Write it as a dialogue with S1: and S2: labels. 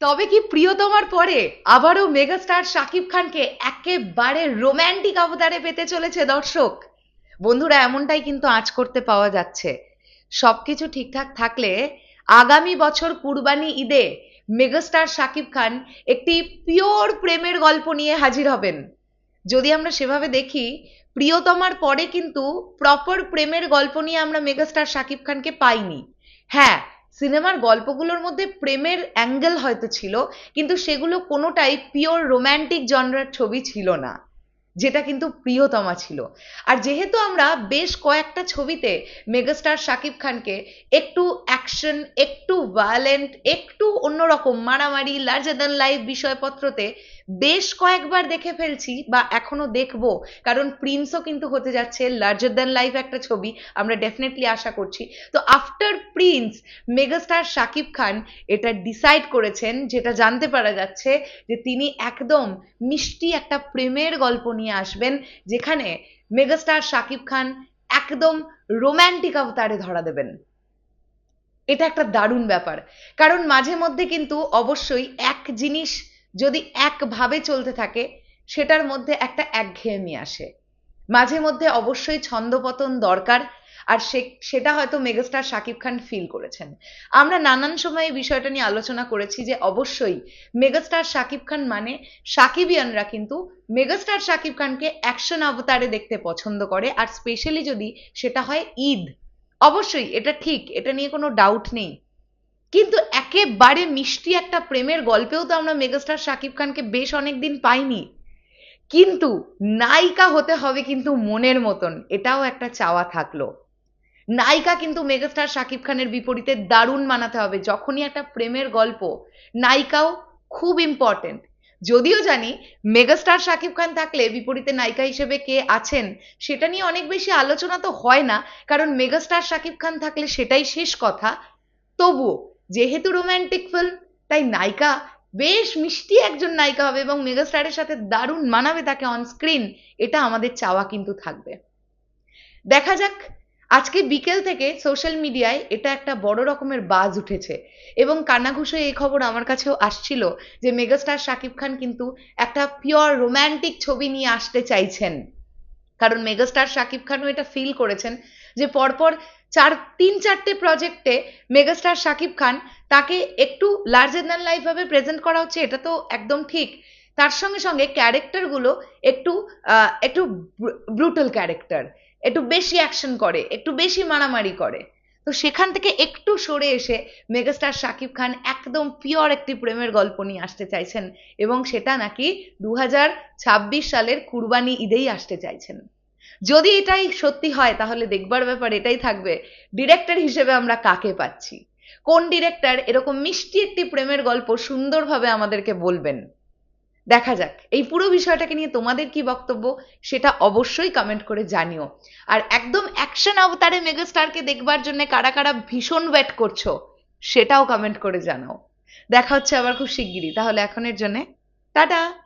S1: তবে কি প্রিয়তমার পরে আবারও মেগাস্টার শাকিব খানকে একেবারে রোম্যান্টিক অবতারে পেতে চলেছে দর্শক? বন্ধুরা, এমনটাই কিন্তু আঁচ করতে পাওয়া যাচ্ছে। সবকিছু ঠিকঠাক থাকলে আগামী বছর কুরবানি ঈদে মেগাস্টার শাকিব খান একটি পিওর প্রেমের গল্প নিয়ে হাজির হবেন। যদি আমরা সেভাবে দেখি, প্রিয়তমার পরে কিন্তু প্রপার প্রেমের গল্প নিয়ে আমরা মেগাস্টার শাকিব খানকে পাইনি। হ্যাঁ সিনেমার গল্পগুলোর মধ্যে প্রেমের অ্যাঙ্গেল হয়তো ছিল, কিন্তু সেগুলো কোনোটাই পিওর রোম্যান্টিক জনরার ছবি ছিল না, যেটা কিন্তু প্রিয়তমা ছিল। আর যেহেতু আমরা বেশ কয়েকটা ছবিতে মেগাস্টার শাকিব খানকে একটু অ্যাকশন একটু ভায়োলেন্ট একটু অন্যরকম মারামারি লার্জার দ্যান লাইফ বিষয়পত্রতে বেশ কয়েকবার দেখে ফেলছি বা এখনও দেখব। কারণ প্রিন্সও কিন্তু হতে যাচ্ছে লার্জার দ্যান লাইফ একটা ছবি, আমরা ডেফিনেটলি আশা করছি। তো after prince megastar Shakib Khan এটা ডিসাইড করেছেন, যেটা জানতে পারা যাচ্ছে যে তিনি একদম মিষ্টি একটা প্রেমের গল্প নিয়ে আসবেন, যেখানে মেগাস্টার শাকিব খান একদম রোম্যান্টিক অবতারে ধরা দেবেন। এটা একটা দারুণ ব্যাপার। কারণ মাঝে মধ্যে কিন্তু অবশ্যই এক জিনিস যদি একভাবে চলতে থাকে, সেটার মধ্যে একটা একঘেয়েমি আসে। মাঝে মধ্যে অবশ্যই ছন্দপতন দরকার, আর সে, সেটা হয়তো মেগাস্টার শাকিব খান ফিল করেছেন। আমরা নানান সময় বিষয়টা নিয়ে আলোচনা করেছি যে অবশ্যই মেগাস্টার শাকিব খান মানে সাকিবিয়ানরা কিন্তু মেগাস্টার শাকিব খানকে অ্যাকশন অবতারে দেখতে পছন্দ করে, আর স্পেশালি যদি সেটা হয় ঈদ। অবশ্যই এটা ঠিক, এটা নিয়ে কোনো ডাউট নেই। কিন্তু একেবারে মিষ্টি একটা প্রেমের গল্পেও তো আমরা মেগাস্টার শাকিব খানকে বেশ অনেক দিন পাইনি। কিন্তু নায়িকা হতে হবে কিন্তু মনের মতন, এটাও একটা চাওয়া থাকল। নায়িকা কিন্তু মেগাস্টার শাকিব খানের বিপরীতে দারুণ মানাতে হবে, যখনই একটা প্রেমের গল্প, নায়িকাও খুব ইম্পর্টেন্ট যদিও জানি মেগাস্টার শাকিব খান থাকলে বিপরীতে নায়িকা হিসেবে কে আছেন, সেটা নিয়ে অনেক বেশি আলোচনা তো হয় না, কারণ মেগাস্টার শাকিব খান থাকলে সেটাই শেষ কথা। তবুও যেহেতু রোম্যান্টিক ফিল্ম তাই নায়িকা বেশ মিষ্টি একজন নায়িকা হবে এবং মেগাস্টারের সাথে দারুণ মানাবে তাকে অন স্ক্রিন এটা আমাদের চাওয়া কিন্তু থাকবে। দেখা যাক, আজকে বিকেল থেকে সোশ্যাল মিডিয়ায় এটা একটা বড় রকমের বাজ উঠেছে এবং কানাঘুষে এই খবর আমার কাছেও আসছিল যে মেগাস্টার শাকিব খান কিন্তু একটা পিওর রোম্যান্টিক ছবি নিয়ে আসতে চাইছেন। কারণ মেগাস্টার শাকিব খানও এটা ফিল করেছেন যে পরপর চার, তিন চারটে প্রজেক্টে মেগাস্টার শাকিব খান তাকে একটু লার্জার দ্যান লাইফ ভাবে প্রেজেন্ট করা হচ্ছে, এটা তো একদম ঠিক। তার সঙ্গে সঙ্গে ক্যারেক্টারগুলো একটু একটু ব্রুটাল ক্যারেক্টার একটু বেশি অ্যাকশন করে, একটু বেশি মারামারি করে। তো সেখান থেকে একটু সরে এসে মেগাস্টার শাকিব খান একদম পিওর একটি প্রেমের গল্প নিয়ে আসতে চাইছেন এবং সেটা নাকি দু হাজার ছাব্বিশ সালের কুরবানি ঈদেই আসতে চাইছেন। যদি এটাই সত্যি হয়, তাহলে দেখবার ব্যাপার এটাই থাকবে ডিরেক্টর হিসেবে আমরা কাকে পাচ্ছি? কোন ডিরেক্টর এরকম মিষ্টি একটি প্রেমের গল্প সুন্দরভাবে আমাদেরকে বলবেন? দেখা যাক, এই পুরো বিষয়টাকে নিয়ে তোমাদের কি বক্তব্য সেটা অবশ্যই কমেন্ট করে জানিও। আর একদম অ্যাকশন অবতারে মেগাস্টারকে দেখবার জন্য কারা কারা ভীষণ ওয়েট করছ, সেটাও কমেন্ট করে জানাও। দেখা হচ্ছে আবার খুব শিগগিরই, তাহলে এখনের জন্যে, টাটা!